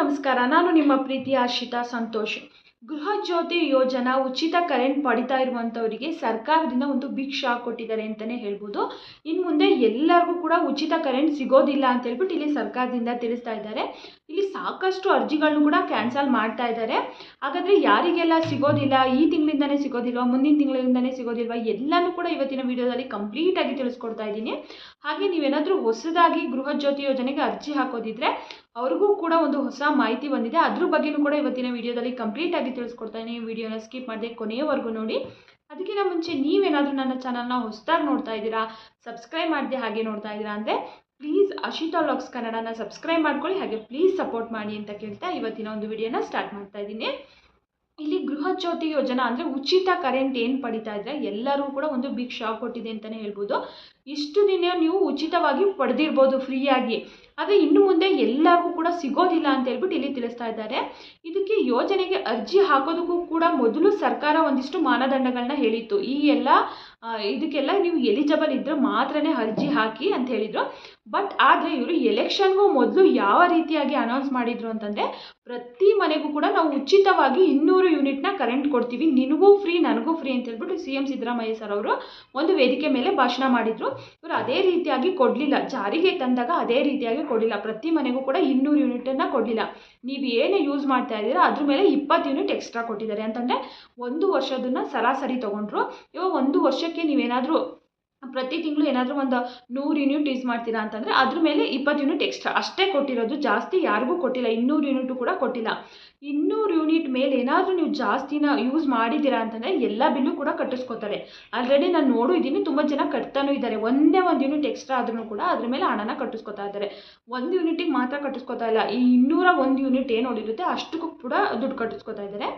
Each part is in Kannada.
ನಮಸ್ಕಾರ. ನಾನು ನಿಮ್ಮ ಪ್ರೀತಿಯ ಆಶಿತಾ ಸಂತೋಷ್. ಗೃಹ ಜ್ಯೋತಿ ಯೋಜನಾ ಉಚಿತ ಕರೆಂಟ್ ಪಡಿತಾ ಇರುವಂಥವರಿಗೆ ಸರ್ಕಾರದಿಂದ ಒಂದು ಬಿಗ್ ಕೊಟ್ಟಿದ್ದಾರೆ ಅಂತಲೇ ಹೇಳ್ಬೋದು. ಇನ್ನು ಮುಂದೆ ಎಲ್ಲರಿಗೂ ಕೂಡ ಉಚಿತ ಕರೆಂಟ್ ಸಿಗೋದಿಲ್ಲ ಅಂತ ಹೇಳ್ಬಿಟ್ಟು ಇಲ್ಲಿ ಸರ್ಕಾರದಿಂದ ತಿಳಿಸ್ತಾ ಇದ್ದಾರೆ. ಇಲ್ಲಿ ಸಾಕಷ್ಟು ಅರ್ಜಿಗಳನ್ನು ಕೂಡ ಕ್ಯಾನ್ಸಲ್ ಮಾಡ್ತಾ ಇದ್ದಾರೆ. ಹಾಗಾದರೆ ಯಾರಿಗೆಲ್ಲ ಸಿಗೋದಿಲ್ಲ, ಈ ತಿಂಗಳಿಂದನೇ ಸಿಗೋದಿಲ್ವಾ, ಮುಂದಿನ ತಿಂಗಳಿಂದನೇ ಸಿಗೋದಿಲ್ವಾ, ಎಲ್ಲನೂ ಕೂಡ ಇವತ್ತಿನ ವಿಡಿಯೋದಲ್ಲಿ ಕಂಪ್ಲೀಟಾಗಿ ತಿಳಿಸ್ಕೊಡ್ತಾ ಇದ್ದೀನಿ. ಹಾಗೆ ನೀವೇನಾದರೂ ಹೊಸದಾಗಿ ಗೃಹ ಜ್ಯೋತಿ ಯೋಜನೆಗೆ ಅರ್ಜಿ ಹಾಕೋದಿದ್ರೆ ಅವ್ರಿಗೂ ಕೂಡ ಒಂದು ಹೊಸ ಮಾಹಿತಿ ಬಂದಿದೆ. ಅದ್ರ ಬಗ್ಗೆನೂ ಕೂಡ ಇವತ್ತಿನ ವಿಡಿಯೋದಲ್ಲಿ ಕಂಪ್ಲೀಟಾಗಿ ತಿಳಿಸ್ಕೊಡ್ತಾಯಿದ್ದೀನಿ ಇದ್ದೀನಿ ವಿಡಿಯೋನ ಸ್ಕಿಪ್ ಮಾಡದೆ ಕೊನೆಯವರೆಗೂ ನೋಡಿ. ಅದಕ್ಕಿಂತ ಮುಂಚೆ ನೀವೇನಾದರೂ ನನ್ನ ಚಾನಲ್ನ ಹೊಸದಾಗಿ ನೋಡ್ತಾ ಇದ್ದೀರಾ? ಸಬ್ಸ್ಕ್ರೈಬ್ ಮಾಡಿದೆ ಹಾಗೆ ನೋಡ್ತಾ ಇದ್ದೀರಾ ಅಂದರೆ ಪ್ಲೀಸ್ ಅಶಿತಾ ಲಾಗ್ಸ್ ಕನ್ನಡನ ಸಬ್ಸ್ಕ್ರೈಬ್ ಮಾಡ್ಕೊಳ್ಳಿ. ಹಾಗೆ ಪ್ಲೀಸ್ ಸಪೋರ್ಟ್ ಮಾಡಿ ಅಂತ ಕೇಳ್ತಾ ಇವತ್ತಿನ ಒಂದು ವಿಡಿಯೋನ ಸ್ಟಾರ್ಟ್ ಮಾಡ್ತಾ ಇದ್ದೀನಿ. ಇಲ್ಲಿ ಗೃಹ ಜ್ಯೋತಿ ಯೋಜನಾ ಅಂದರೆ ಉಚಿತ ಕರೆಂಟ್ ಏನು ಪಡಿತಾ ಇದ್ರೆ ಎಲ್ಲರೂ ಕೂಡ ಒಂದು ಬಿಗ್ ಶಾಕ್ ಕೊಟ್ಟಿದೆ ಅಂತಲೇ ಹೇಳ್ಬೋದು. ಇಷ್ಟು ದಿನ ನೀವು ಉಚಿತವಾಗಿ ಪಡೆದಿರ್ಬೋದು ಫ್ರೀಯಾಗಿ ಆದರೆ ಇನ್ನು ಮುಂದೆ ಎಲ್ಲರಿಗೂ ಕೂಡ ಸಿಗೋದಿಲ್ಲ ಅಂತ ಹೇಳ್ಬಿಟ್ಟು ಇಲ್ಲಿ ತಿಳಿಸ್ತಾ ಇದ್ದಾರೆ. ಇದಕ್ಕೆ ಯೋಜನೆಗೆ ಅರ್ಜಿ ಹಾಕೋದಕ್ಕೂ ಕೂಡ ಮೊದಲು ಸರ್ಕಾರ ಒಂದಿಷ್ಟು ಮಾನದಂಡಗಳನ್ನ ಹೇಳಿತ್ತು. ಈ ಎಲ್ಲ ಇದಕ್ಕೆಲ್ಲ ನೀವು ಎಲಿಜಿಬಲ್ ಇದ್ದರೆ ಮಾತ್ರನೇ ಅರ್ಜಿ ಹಾಕಿ ಅಂತ ಹೇಳಿದರು. ಬಟ್ ಆದರೆ ಇವರು ಎಲೆಕ್ಷನ್ಗೂ ಮೊದಲು ಯಾವ ರೀತಿಯಾಗಿ ಅನೌನ್ಸ್ ಮಾಡಿದರು ಅಂತಂದರೆ ಪ್ರತಿ ಮನೆಗೂ ಕೂಡ ನಾವು ಉಚಿತವಾಗಿ ಇನ್ನೂರು ಯೂನಿಟ್ನ ಕರೆಂಟ್ ಕೊಡ್ತೀವಿ. ನಿನಗೂ ಫ್ರೀ, ನನಗೂ ಫ್ರೀ ಅಂತ ಹೇಳ್ಬಿಟ್ಟು ಸಿ ಎಂ ಸಿದ್ದರಾಮಯ್ಯ ಸರ್ ಅವರು ಒಂದು ವೇದಿಕೆ ಮೇಲೆ ಭಾಷಣ ಮಾಡಿದರು. ಇವರು ಅದೇ ರೀತಿಯಾಗಿ ಕೊಡಲಿಲ್ಲ. ಜಾರಿಗೆ ತಂದಾಗ ಅದೇ ರೀತಿಯಾಗಿ ಕೊಡಲಿಲ್ಲ. ಪ್ರತಿ ಮನೆಗೂ ಕೂಡ ಇನ್ನೂರು ಯೂನಿಟನ್ನು ಕೊಡಲಿಲ್ಲ. ನೀವು ಏನೇ ಯೂಸ್ ಮಾಡ್ತಾ ಇದ್ದೀರಾ, ಅದ್ರ ಮೇಲೆ ಇಪ್ಪತ್ತು ಯೂನಿಟ್ ಎಕ್ಸ್ಟ್ರಾ ಕೊಟ್ಟಿದ್ದಾರೆ. ಅಂತಂದರೆ, ಒಂದು ವರ್ಷದನ್ನ ಸರಾಸರಿ ತೊಗೊಂಡ್ರು. ಇವಾಗ ಒಂದು ವರ್ಷಕ್ಕೆ ನೀವೇನಾದರೂ ಪ್ರತಿ ತಿಂಗಳು ಏನಾದರೂ ಒಂದು ನೂರು ಯೂನಿಟ್ ಯೂಸ್ ಮಾಡ್ತೀರಾ ಅಂತಂದರೆ ಅದ್ರ ಮೇಲೆ ಇಪ್ಪತ್ತು ಯೂನಿಟ್ ಎಕ್ಸ್ಟ್ರಾ. ಅಷ್ಟೇ ಕೊಟ್ಟಿರೋದು, ಜಾಸ್ತಿ ಯಾರಿಗೂ ಕೊಟ್ಟಿಲ್ಲ. ಇನ್ನೂರು ಯೂನಿಟು ಕೂಡ ಕೊಟ್ಟಿಲ್ಲ. ಇನ್ನೂರು ಯೂನಿಟ್ ಮೇಲೆ ಏನಾದರೂ ನೀವು ಜಾಸ್ತಿನ ಯೂಸ್ ಮಾಡಿದ್ದೀರಾ ಅಂತಂದರೆ ಎಲ್ಲ ಬಿಲ್ಲು ಕೂಡ ಕಟ್ಟಿಸ್ಕೋತಾರೆ. ಆಲ್ರೆಡಿ ನಾನು ನೋಡು ಇದ್ದೀನಿ, ತುಂಬ ಜನ ಕಟ್ತಾನೂ ಇದ್ದಾರೆ. ಒಂದೇ ಒಂದು ಯೂನಿಟ್ ಎಕ್ಸ್ಟ್ರಾ ಆದ್ರೂ ಕೂಡ ಅದ್ರ ಮೇಲೆ ಹಣನ ಕಟ್ಟಿಸ್ಕೊತಾ ಇದ್ದಾರೆ. ಒಂದು ಯೂನಿಟಿಗೆ ಮಾತ್ರ ಕಟ್ಟಿಸ್ಕೊತಾ ಇಲ್ಲ. ಈ ಇನ್ನೂರ ಒಂದು ಯೂನಿಟ್ ಏನು ಹೊಡಿರುತ್ತೆ ಅಷ್ಟಕ್ಕೂ ಕೂಡ ದುಡ್ಡು ಕಟ್ಟಿಸ್ಕೊತಾ ಇದ್ದಾರೆ.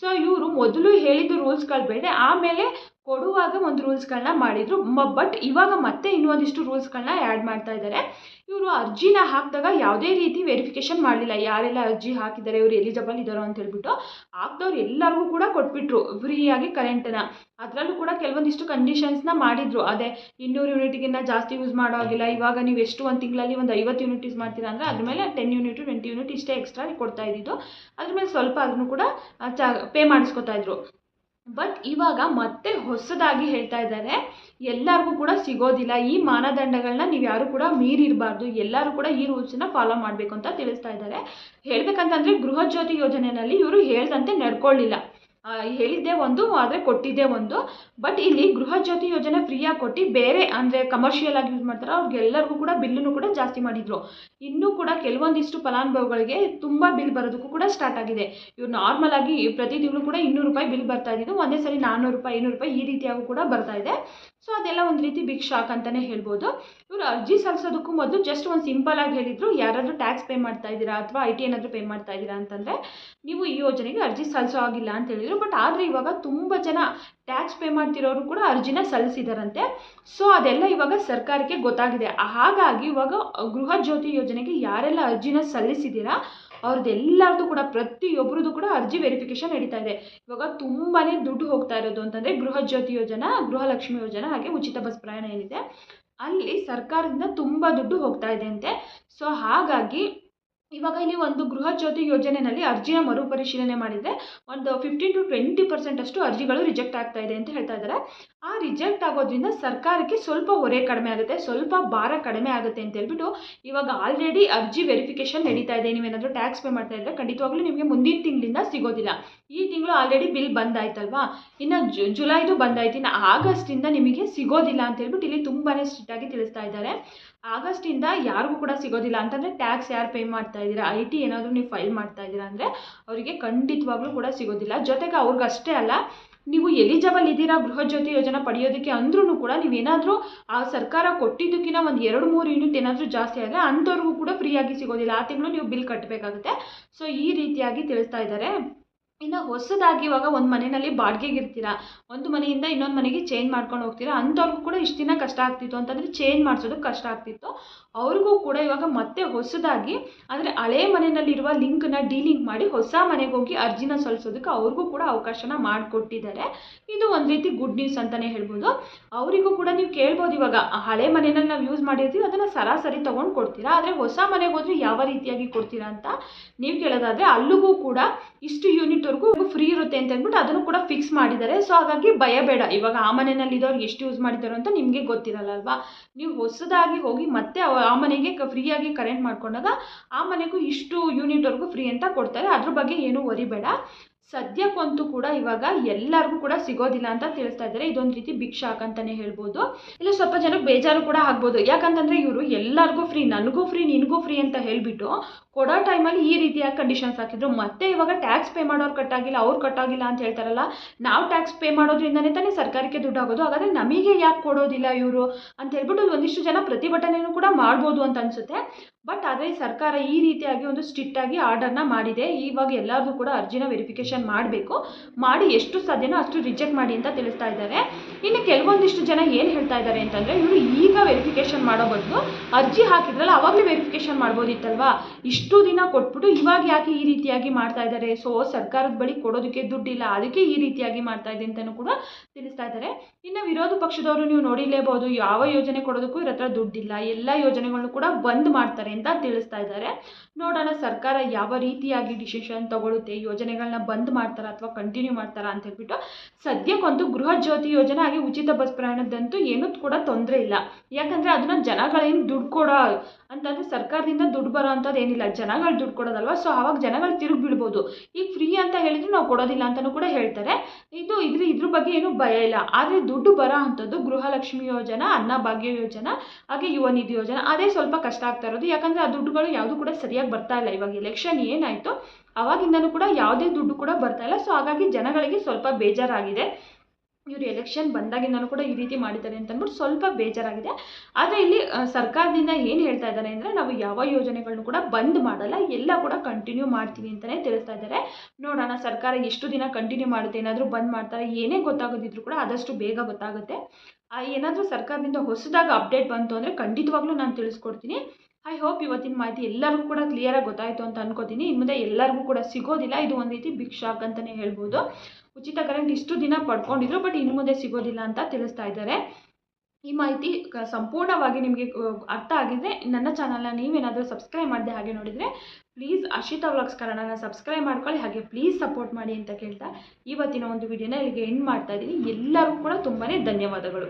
ಸೊ ಇವರು ಮೊದಲು ಹೇಳಿದ್ದು ರೂಲ್ಸ್ಗಳು ಬೇಡ ಆಮೇಲೆ ಕೊಡುವಾಗ ಒಂದು ರೂಲ್ಸ್ಗಳನ್ನ ಮಾಡಿದರು. ಬಟ್ ಇವಾಗ ಮತ್ತೆ ಇನ್ನೊಂದಿಷ್ಟು ರೂಲ್ಸ್ಗಳನ್ನ ಆ್ಯಡ್ ಮಾಡ್ತಾ ಇದ್ದಾರೆ ಇವರು ಅರ್ಜಿನ ಹಾಕಿದಾಗ ಯಾವುದೇ ರೀತಿ ವೆರಿಫಿಕೇಷನ್ ಮಾಡಲಿಲ್ಲ. ಯಾರೆಲ್ಲ ಅರ್ಜಿ ಹಾಕಿದ್ದಾರೆ, ಇವರು ಎಲಿಜಿಬಲ್ ಇದ್ದಾರೋ ಅಂತ ಹೇಳ್ಬಿಟ್ಟು ಹಾಕ್ದವ್ರು ಎಲ್ಲರಿಗೂ ಕೂಡ ಕೊಟ್ಬಿಟ್ರು. ಫ್ರೀಯಾಗಿ ಕರೆಂಟನ್ನು ಅದರಲ್ಲೂ ಕೂಡ ಕೆಲವೊಂದಿಷ್ಟು ಕಂಡೀಷನ್ಸ್ನ ಮಾಡಿದರು. ಅದೇ ಇನ್ನೂರು ಯೂನಿಟ್ಗಿಂತ ಜಾಸ್ತಿ ಯೂಸ್ ಮಾಡೋ ಹಾಗಿಲ್ಲ. ಇವಾಗ ನೀವು ಎಷ್ಟು ಒಂದು ತಿಂಗಳಲ್ಲಿ ಒಂದು ಐವತ್ತು ಯೂನಿಟ್ ಯೂಸ್ ಮಾಡ್ತೀರಾ ಅಂದರೆ ಅದ್ರ ಮೇಲೆ ಟೆನ್ ಯೂನಿಟ್ ಟ್ವೆಂಟಿ ಯೂನಿಟ್ ಇಷ್ಟೇ ಎಕ್ಸ್ಟ್ರಾ ಕೊಡ್ತಾ ಇದ್ದಿದ್ದು. ಅದ್ರ ಮೇಲೆ ಸ್ವಲ್ಪ ಅದನ್ನು ಕೂಡ ಚಾ ಪೇ ಮಾಡಿಸ್ಕೊತಾ ಇದ್ರು. ಬಟ್ ಇವಾಗ ಮತ್ತೆ ಹೊಸದಾಗಿ ಹೇಳ್ತಾ ಇದ್ದಾರೆ, ಎಲ್ಲರಿಗೂ ಕೂಡ ಸಿಗೋದಿಲ್ಲ. ಈ ಮಾನದಂಡಗಳನ್ನ ನೀವು ಯಾರು ಕೂಡ ಮೀರಿರಬಾರ್ದು. ಎಲ್ಲರೂ ಕೂಡ ಈ ರೂಲ್ಸನ್ನ ಫಾಲೋ ಮಾಡಬೇಕು ಅಂತ ತಿಳಿಸ್ತಾ ಇದ್ದಾರೆ. ಹೇಳಬೇಕಂತಂದ್ರೆ ಗೃಹ ಜ್ಯೋತಿ ಯೋಜನೆಯಲ್ಲಿ ಇವರು ಹೇಳ್ದಂತೆ ನಡ್ಕೊಳ್ಳಿಲ್ಲ ಹೇಳಿದ್ದೇ ಒಂದು, ಆದರೆ ಕೊಟ್ಟಿದ್ದೆ ಒಂದು. ಬಟ್ ಇಲ್ಲಿ ಗೃಹ ಜ್ಯೋತಿ ಯೋಜನೆ ಫ್ರೀಯಾಗಿ ಕೊಟ್ಟು ಬೇರೆ ಅಂದರೆ ಕಮರ್ಷಿಯಲ್ ಆಗಿ ಯೂಸ್ ಮಾಡ್ತಾರೆ ಅವ್ರಿಗೆಲ್ಲರಿಗೂ ಕೂಡ ಬಿಲ್ಲನ್ನು ಕೂಡ ಜಾಸ್ತಿ ಮಾಡಿದರು. ಇನ್ನೂ ಕೂಡ ಕೆಲವೊಂದಿಷ್ಟು ಫಲಾನುಭವಿಗಳಿಗೆ ತುಂಬ ಬಿಲ್ ಬರೋದಕ್ಕೂ ಕೂಡ ಸ್ಟಾರ್ಟ್ ಆಗಿದೆ. ಇವ್ರು ನಾರ್ಮಲ್ ಆಗಿ ಪ್ರತಿ ತಿಂಗಳು ಕೂಡ ಇನ್ನೂರು ರೂಪಾಯಿ ಬಿಲ್ ಬರ್ತಾ ಇದ್ದಿದ್ದು. ಒಂದೇ ಸರಿ ನಾನ್ನೂರು ರೂಪಾಯಿ, ಐನೂರು ರೂಪಾಯಿ ಈ ರೀತಿಯಾಗೂ ಕೂಡ ಬರ್ತಾ ಇದೆ. ಸೊ ಅದೆಲ್ಲ ಒಂದು ರೀತಿ ಬಿಗ್ ಶಾಕ್ ಅಂತಲೇ ಹೇಳ್ಬೋದು. ಇವರು ಅರ್ಜಿ ಸಲ್ಲಿಸೋದಕ್ಕೂ ಮೊದಲು ಜಸ್ಟ್ ಒಂದು ಸಿಂಪಲ್ ಆಗಿ ಹೇಳಿದರು, ಯಾರಾದರೂ ಟ್ಯಾಕ್ಸ್ ಪೇ ಮಾಡ್ತಾ ಇದ್ದೀರಾ ಅಥವಾ ಐ ಟಿ ಏನಾದರೂ ಪೇ ಮಾಡ್ತಾ ಇದ್ದೀರಾ ಅಂತಂದರೆ, ನೀವು ಈ ಯೋಜನೆಗೆ ಅರ್ಜಿ ಸಲ್ಲಿಸೋ ಆಗಿಲ್ಲ ಅಂತ ಹೇಳಿದರು. ಬಟ್ ಆದರೆ ಇವಾಗ ತುಂಬ ಜನ ಟ್ಯಾಕ್ಸ್ ಪೇ ಮಾಡ್ತಿರೋರು ಕೂಡ ಅರ್ಜಿನ ಸಲ್ಲಿಸಿದಾರಂತೆ. ಸೊ ಅದೆಲ್ಲ ಇವಾಗ ಸರ್ಕಾರಕ್ಕೆ ಗೊತ್ತಾಗಿದೆ. ಹಾಗಾಗಿ ಇವಾಗ ಗೃಹ ಜ್ಯೋತಿ ಯೋಜನೆಗೆ ಯಾರೆಲ್ಲ ಅರ್ಜಿನ ಸಲ್ಲಿಸಿದ್ದೀರಾ ಅವ್ರದ್ದೆಲ್ಲರದು ಕೂಡ ಪ್ರತಿಯೊಬ್ಬರದು ಕೂಡ ಅರ್ಜಿ ವೆರಿಫಿಕೇಷನ್ ನಡೀತಾ ಇದೆ. ಇವಾಗ ತುಂಬಾ ದುಡ್ಡು ಹೋಗ್ತಾ ಇರೋದು ಅಂತಂದರೆ ಗೃಹ ಜ್ಯೋತಿ ಯೋಜನಾ, ಗೃಹಲಕ್ಷ್ಮಿ ಯೋಜನಾ, ಹಾಗೆ ಉಚಿತ ಬಸ್ ಪ್ರಯಾಣ ಏನಿದೆ. ಅಲ್ಲಿ ಸರ್ಕಾರದಿಂದ ತುಂಬ ದುಡ್ಡು ಹೋಗ್ತಾ ಇದೆ ಅಂತೆ. ಸೊ ಹಾಗಾಗಿ ಇವಾಗ ಇಲ್ಲಿ ಒಂದು ಗೃಹ ಜ್ಯೋತಿ ಯೋಜನೆಯಲ್ಲಿ ಅರ್ಜಿಯ ಮರುಪರಿಶೀಲನೆ ಮಾಡಿದರೆ ಒಂದು ಫಿಫ್ಟೀನ್ ಟು ಟ್ವೆಂಟಿ ಪರ್ಸೆಂಟ್ ಅಷ್ಟು ಅರ್ಜಿಗಳು ರಿಜೆಕ್ಟ್ ಆಗ್ತಾ ಇದೆ ಅಂತ ಹೇಳ್ತಾ ಇದ್ದಾರೆ. ಆ ರಿಜೆಕ್ಟ್ ಆಗೋದ್ರಿಂದ ಸರ್ಕಾರಕ್ಕೆ ಸ್ವಲ್ಪ ಹೊರೆ ಕಡಿಮೆ ಆಗುತ್ತೆ, ಸ್ವಲ್ಪ ಭಾರ ಕಡಿಮೆ ಆಗುತ್ತೆ ಅಂತ ಹೇಳ್ಬಿಟ್ಟು ಇವಾಗ ಆಲ್ರೆಡಿ ಅರ್ಜಿ ವೆರಿಫಿಕೇಷನ್ ನಡೀತಾ ಇದೆ. ನೀವೇನಾದರೂ ಟ್ಯಾಕ್ಸ್ ಪೇ ಮಾಡ್ತಾ ಇದ್ದರೆ ಖಂಡಿತವಾಗ್ಲೂ ನಿಮಗೆ ಮುಂದಿನ ತಿಂಗಳಿಂದ ಸಿಗೋದಿಲ್ಲ. ಈ ತಿಂಗಳು ಆಲ್ರೆಡಿ ಬಿಲ್ ಬಂದಾಯ್ತಲ್ವಾ? ಇನ್ನು ಜು, ಜುಲೈದು ಬಂದಾಯ್ತು. ಇನ್ನು ಆಗಸ್ಟಿಂದ ನಿಮಗೆ ಸಿಗೋದಿಲ್ಲ ಅಂತ ಹೇಳ್ಬಿಟ್ಟು ಇಲ್ಲಿ ತುಂಬಾ ಸ್ಟ್ರಿಕ್ಟಾಗಿ ತಿಳಿಸ್ತಾ ಇದ್ದಾರೆ. ಆಗಸ್ಟಿಂದ ಯಾರಿಗೂ ಕೂಡ ಸಿಗೋದಿಲ್ಲ. ಅಂತಂದರೆ ಟ್ಯಾಕ್ಸ್ ಯಾರು ಪೇ ಮಾಡ್ತಾ ಇದ್ದೀರಾ? ಐ ಟಿ ಏನಾದರೂ ನೀವು ಫೈಲ್ ಮಾಡ್ತಾ ಇದ್ದೀರಾ ಅಂದರೆ ಅವರಿಗೆ ಖಂಡಿತವಾಗ್ಲೂ ಕೂಡ ಸಿಗೋದಿಲ್ಲ. ಜೊತೆಗೆ ಅವ್ರಿಗಷ್ಟೇ ಅಲ್ಲ, ನೀವು ಎಲಿಜಿಬಲ್ ಇದ್ದೀರಾ ಗೃಹ ಜ್ಯೋತಿ ಯೋಜನೆ ಪಡೆಯೋದಕ್ಕೆ ಅಂದ್ರೂ ಕೂಡ ನೀವೇನಾದರೂ ಆ ಸರ್ಕಾರ ಕೊಟ್ಟಿದ್ದಕ್ಕಿಂತ ಒಂದು ಎರಡು ಮೂರು ಯೂನಿಟ್ ಏನಾದರೂ ಜಾಸ್ತಿ ಆದರೆ ಅಂಥವ್ರಿಗೂ ಕೂಡ ಫ್ರೀಯಾಗಿ ಸಿಗೋದಿಲ್ಲ. ಆ ತಿಂಗಳು ನೀವು ಬಿಲ್ ಕಟ್ಟಬೇಕಾಗುತ್ತೆ ಸೊ ಈ ರೀತಿಯಾಗಿ ತಿಳಿಸ್ತಾ ಇದ್ದಾರೆ. ಇನ್ನು ಹೊಸದಾಗಿ ಇವಾಗ ಒಂದು ಮನೆಯಲ್ಲಿ ಬಾಡಿಗೆಗೆ ಇರ್ತೀರಾ, ಒಂದು ಮನೆಯಿಂದ ಇನ್ನೊಂದು ಮನೆಗೆ ಚೇಂಜ್ ಮಾಡ್ಕೊಂಡು ಹೋಗ್ತೀರಾ, ಅಂಥವ್ರಿಗೂ ಕೂಡ ಇಷ್ಟು ದಿನ ಕಷ್ಟ ಆಗ್ತಿತ್ತು ಅಂತಂದರೆ ಚೇಂಜ್ ಮಾಡಿಸೋದು ಕಷ್ಟ ಆಗ್ತಿತ್ತು. ಅವ್ರಿಗೂ ಕೂಡ ಇವಾಗ ಮತ್ತೆ ಹೊಸದಾಗಿ, ಅಂದರೆ ಹಳೆ ಮನೆಯಲ್ಲಿರುವ ಲಿಂಕ್ನ ಡೀಲಿಂಕ್ ಮಾಡಿ ಹೊಸ ಮನೆಗೆ ಹೋಗಿ ಅರ್ಜಿನ ಸಲ್ಲಿಸೋದಕ್ಕೆ ಅವ್ರಿಗೂ ಕೂಡ ಅವಕಾಶನ ಮಾಡಿಕೊಟ್ಟಿದ್ದಾರೆ. ಇದು ಒಂದು ರೀತಿ ಗುಡ್ ನ್ಯೂಸ್ ಅಂತಲೇ ಹೇಳ್ಬೋದು. ಅವರಿಗೂ ಕೂಡ ನೀವು ಕೇಳ್ಬೋದು ಇವಾಗ, ಹಳೆ ಮನೆಯಲ್ಲಿ ನಾವು ಯೂಸ್ ಮಾಡಿರ್ತೀವಿ, ಅದನ್ನು ಸರಾಸರಿ ತೊಗೊಂಡು ಕೊಡ್ತೀರಾ, ಆದರೆ ಹೊಸ ಮನೆಗೆ ಹೋದರೆ ಯಾವ ರೀತಿಯಾಗಿ ಕೊಡ್ತೀರಾ ಅಂತ ನೀವು ಕೇಳೋದಾದರೆ ಅಲ್ಲಿಗೂ ಕೂಡ ಇಷ್ಟು ಯೂನಿಟ್ವರೆಗೂ ಫ್ರೀ ಇರುತ್ತೆ ಅಂತ ಅಂದ್ಬಿಟ್ಟು ಅದನ್ನು ಕೂಡ ಫಿಕ್ಸ್ ಮಾಡಿದ್ದಾರೆ. ಸೊ ಹಾಗಾಗಿ ಭಯ ಬೇಡ. ಇವಾಗ ಆ ಮನೆಯಲ್ಲಿ ಇದ್ದವ್ರು ಎಷ್ಟು ಯೂಸ್ ಮಾಡಿದಾರೋ ಅಂತ ನಿಮಗೆ ಗೊತ್ತಿರಲ್ಲ ಅಲ್ವಾ ನೀವು ಹೊಸದಾಗಿ ಹೋಗಿ ಮತ್ತೆ ಆ ಮನೆಗೆ ಫ್ರೀಯಾಗಿ ಕರೆಂಟ್ ಮಾಡ್ಕೊಂಡಾಗ ಆ ಮನೆಗೂ ಇಷ್ಟು ಯೂನಿಟ್ವರೆಗೂ ಫ್ರೀ ಅಂತ ಕೊಡ್ತಾರೆ. ಅದ್ರ ಬಗ್ಗೆ ಏನೂ ವರಿಬೇಡ ಸದ್ಯಕ್ಕಂತೂ ಕೂಡ ಇವಾಗ ಎಲ್ಲರಿಗೂ ಕೂಡ ಸಿಗೋದಿಲ್ಲ ಅಂತ ತಿಳಿಸ್ತಾ ಇದ್ದಾರೆ. ಇದೊಂದು ರೀತಿ ಶಾಕ್ ಅಂತಲೇ ಹೇಳ್ಬೋದು. ಇಲ್ಲ, ಸ್ವಲ್ಪ ಜನಕ್ಕೆ ಬೇಜಾರು ಕೂಡ ಆಗ್ಬೋದು. ಯಾಕಂತಂದರೆ ಇವರು ಎಲ್ಲರಿಗೂ ಫ್ರೀ ನನಗೂ ಫ್ರೀ ನಿನಗೂ ಫ್ರೀ ಅಂತ ಹೇಳಿಬಿಟ್ಟು ಕೊಡೋ ಟೈಮಲ್ಲಿ ಈ ರೀತಿಯಾಗಿ ಕಂಡೀಷನ್ಸ್ ಹಾಕಿದ್ರು. ಮತ್ತೆ ಇವಾಗ ಟ್ಯಾಕ್ಸ್ ಪೇ ಮಾಡೋರು ಕಟ್ಟಾಗಿಲ್ಲ, ಅವ್ರು ಕಟ್ಟಾಗಿಲ್ಲ ಅಂತ ಹೇಳ್ತಾರಲ್ಲ, ನಾವು ಟ್ಯಾಕ್ಸ್ ಪೇ ಮಾಡೋದ್ರಿಂದನೇ ತಾನೇ ಸರ್ಕಾರಕ್ಕೆ ದುಡ್ಡು ಆಗೋದು. ಹಾಗಾದರೆ ನಮಗೆ ಯಾಕೆ ಕೊಡೋದಿಲ್ಲ ಇವರು? ಅಂತ ಹೇಳ್ಬಿಟ್ಟು ಒಂದಿಷ್ಟು ಜನ ಪ್ರತಿಭಟನೆಯೂ ಕೂಡ ಮಾಡ್ಬೋದು ಅಂತ ಅನಿಸುತ್ತೆ. ಬಟ್ ಆದರೆ ಸರ್ಕಾರ ಈ ರೀತಿಯಾಗಿ ಒಂದು ಸ್ಟ್ರಿಕ್ಟಾಗಿ ಆರ್ಡರ್ನ ಮಾಡಿದೆ. ಇವಾಗ ಎಲ್ಲರಿಗೂ ಕೂಡ ಅರ್ಜಿನ ವೆರಿಫಿಕೇಷನ್ ಮಾಡಬೇಕು. ಮಾಡಿ ಎಷ್ಟು ಸಾಧ್ಯನೋ ಅಷ್ಟು ರಿಜೆಕ್ಟ್ ಮಾಡಿ ಅಂತ ತಿಳಿಸ್ತಾ ಇದ್ದಾರೆ. ಇನ್ನು ಕೆಲವೊಂದಿಷ್ಟು ಜನ ಏನು ಹೇಳ್ತಾ ಇದ್ದಾರೆ ಅಂತಂದರೆ, ಇವರು ಈಗ ವೆರಿಫಿಕೇಷನ್ ಮಾಡೋ ಬದಲು ಅರ್ಜಿ ಹಾಕಿದ್ರಲ್ಲ, ಅವಾಗಲೇ ವೆರಿಫಿಕೇಷನ್ ಮಾಡ್ಬೋದಿತ್ತಲ್ವಾ? ಇಷ್ಟು ದಿನ ಕೊಟ್ಬಿಟ್ಟು ಇವಾಗ ಯಾಕೆ ಈ ರೀತಿಯಾಗಿ ಮಾಡ್ತಾ ಇದ್ದಾರೆ? ಸೊ ಸರ್ಕಾರದ ಬಳಿ ಕೊಡೋದಕ್ಕೆ ದುಡ್ಡಿಲ್ಲ, ಅದಕ್ಕೆ ಈ ರೀತಿಯಾಗಿ ಮಾಡ್ತಾ ಇದೆ ಅಂತಲೂ ಕೂಡ ತಿಳಿಸ್ತಾ ಇದ್ದಾರೆ. ಇನ್ನು ವಿರೋಧ ಪಕ್ಷದವರು ನೀವು ನೋಡಿಲೇಬಹುದು ಯಾವ ಯೋಜನೆ ಕೊಡೋದಕ್ಕೂ ಇವ್ರ ಹತ್ರ ದುಡ್ಡಿಲ್ಲ, ಎಲ್ಲ ಯೋಜನೆಗಳನ್ನು ಕೂಡ ಬಂದ್ ಮಾಡ್ತಾರೆ ಅಂತ ತಿಳಿಸ್ತಾ ಇದ್ದಾರೆ. ನೋಡೋಣ, ಸರ್ಕಾರ ಯಾವ ರೀತಿಯಾಗಿ ಡಿಸಿಷನ್ ತಗೊಳುತ್ತೆ ಯೋಜನೆಗಳನ್ನ ಬಂದ್ ಮಾಡ್ತಾರಾ ಅಥವಾ ಕಂಟಿನ್ಯೂ ಮಾಡ್ತಾರಾ ಅಂತ ಹೇಳ್ಬಿಟ್ಟು ಸದ್ಯಕ್ಕೊಂದು ಗೃಹ ಜ್ಯೋತಿ ಯೋಜನೆ ಹಾಗೆ ಉಚಿತ ಬಸ್ ಪ್ರಯಾಣದಂತೂ ಏನೂ ಕೂಡ ತೊಂದರೆ ಇಲ್ಲ. ಯಾಕಂದರೆ ಅದನ್ನ ಜನಗಳೇನು ದುಡ್ಡು ಕೊಡೋ ಅಂತಂದರೆ ಸರ್ಕಾರದಿಂದ ದುಡ್ಡು ಬರೋ ಅಂಥದ್ದು ಏನಿಲ್ಲ. ಜನಗಳು ದುಡ್ಡು ಕೊಡೋದಲ್ವ? ಸೊ ಆವಾಗ ಜನಗಳು ತಿರುಗಿ ಬಿಡ್ಬೋದು ಈಗ ಫ್ರೀ ಅಂತ ಹೇಳಿದ್ರೆ ನಾವು ಕೊಡೋದಿಲ್ಲ ಅಂತಲೂ ಕೂಡ ಹೇಳ್ತಾರೆ. ಇದು ಇದ್ರ ಇದ್ರ ಬಗ್ಗೆ ಏನು ಭಯ ಇಲ್ಲ. ಆದರೆ ದುಡ್ಡು ಬರೋ ಅಂಥದ್ದು ಗೃಹಲಕ್ಷ್ಮಿ ಯೋಜನಾ ಅನ್ನಭಾಗ್ಯ ಯೋಜನಾ, ಹಾಗೆ ಯುವ ನಿಧಿ ಯೋಜನಾ, ಅದೇ ಸ್ವಲ್ಪ ಕಷ್ಟ ಆಗ್ತಾ ಇರೋದು. ಯಾಕಂದರೆ ಆ ದುಡ್ಡುಗಳು ಯಾವುದು ಕೂಡ ಸರಿಯಾಗಿ ಬರ್ತಾ ಇಲ್ಲ. ಇವಾಗ ಎಲೆಕ್ಷನ್ ಏನಾಯಿತು, ಅವಾಗಿಂದನೂ ಕೂಡ ಯಾವುದೇ ದುಡ್ಡು ಕೂಡ ಬರ್ತಾ ಇಲ್ಲ. ಸೊ ಹಾಗಾಗಿ ಜನಗಳಿಗೆ ಸ್ವಲ್ಪ ಬೇಜಾರಾಗಿದೆ. ಇವರು ಎಲೆಕ್ಷನ್ ಬಂದಾಗಿಂದನೂ ಕೂಡ ಈ ರೀತಿ ಮಾಡಿದ್ದಾರೆ ಅಂತ ಅಂದ್ಬಿಟ್ಟು ಸ್ವಲ್ಪ ಬೇಜಾರಾಗಿದೆ. ಆದರೆ ಇಲ್ಲಿ ಸರ್ಕಾರದಿಂದ ಏನು ಹೇಳ್ತಾ ಇದ್ದಾರೆ ಅಂದರೆ ನಾವು ಯಾವ ಯೋಜನೆಗಳನ್ನು ಕೂಡ ಬಂದ್ ಮಾಡಲ್ಲ, ಎಲ್ಲ ಕೂಡ ಕಂಟಿನ್ಯೂ ಮಾಡ್ತೀವಿ ಅಂತಲೇ ತಿಳಿಸ್ತಾ ಇದ್ದಾರೆ. ನೋಡೋಣ, ಸರ್ಕಾರ ಎಷ್ಟು ದಿನ ಕಂಟಿನ್ಯೂ ಮಾಡುತ್ತೆ, ಏನಾದರೂ ಬಂದ್ ಮಾಡ್ತಾರೆ, ಏನೇ ಗೊತ್ತಾಗೋದಿದ್ರು ಕೂಡ ಆದಷ್ಟು ಬೇಗ ಗೊತ್ತಾಗುತ್ತೆ. ಏನಾದರೂ ಸರ್ಕಾರದಿಂದ ಹೊಸದಾಗಿ ಅಪ್ಡೇಟ್ ಬಂತು ಅಂದರೆ ಖಂಡಿತವಾಗ್ಲೂ ನಾನು ತಿಳಿಸ್ಕೊಡ್ತೀನಿ. ಐ ಹೋಪ್ ಇವತ್ತಿನ ಮಾಹಿತಿ ಎಲ್ಲರಿಗೂ ಕೂಡ ಕ್ಲಿಯರಾಗಿ ಗೊತ್ತಾಯಿತು ಅಂತ ಅನ್ಕೋತೀನಿ. ಇನ್ನು ಮುಂದೆ ಎಲ್ಲರಿಗೂ ಕೂಡ ಸಿಗೋದಿಲ್ಲ, ಇದು ಒಂದು ರೀತಿ ಬಿಗ್ ಶಾಕ್ ಅಂತಲೇ ಹೇಳ್ಬೋದು. ಉಚಿತ ಕರೆಂಟ್ ಇಷ್ಟು ದಿನ ಪಡ್ಕೊಂಡಿದ್ರು ಬಟ್ ಇನ್ನು ಮುಂದೆ ಸಿಗೋದಿಲ್ಲ ಅಂತ ತಿಳಿಸ್ತಾ ಇದ್ದಾರೆ. ಈ ಮಾಹಿತಿ ಸಂಪೂರ್ಣವಾಗಿ ನಿಮಗೆ ಅರ್ಥ ಆಗಿದ್ರೆ ನನ್ನ ಚಾನಲ್ನ ನೀವೇನಾದರೂ ಸಬ್ಸ್ಕ್ರೈಬ್ ಮಾಡಿದೆ ಹಾಗೆ ನೋಡಿದರೆ ಪ್ಲೀಸ್ ಅಶಿತಾ ವ್ಲಾಗ್ಸ್ ಕನ್ನಡನ ಸಬ್ಸ್ಕ್ರೈಬ್ ಮಾಡ್ಕೊಳ್ಳಿ, ಹಾಗೆ ಪ್ಲೀಸ್ ಸಪೋರ್ಟ್ ಮಾಡಿ ಅಂತ ಕೇಳ್ತಾ ಇವತ್ತಿನ ಒಂದು ವಿಡಿಯೋನ ಇಲ್ಲಿಗೆ ಎಂಡ್ ಮಾಡ್ತಾ ಇದ್ದೀನಿ. ಎಲ್ಲರಿಗೂ ಕೂಡ ತುಂಬಾ ಧನ್ಯವಾದಗಳು.